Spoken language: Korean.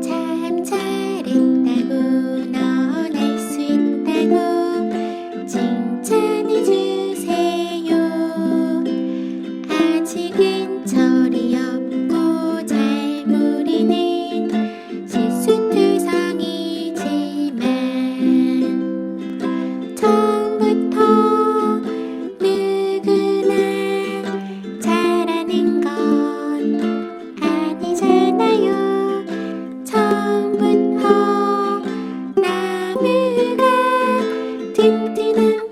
참 잘했다고 넌 할 수 있다고 칭찬해주세요. 아직은 철이 없고 잘 모르는 실수투성이지만 처음부터 누구나 잘하는 건 Deep, deep.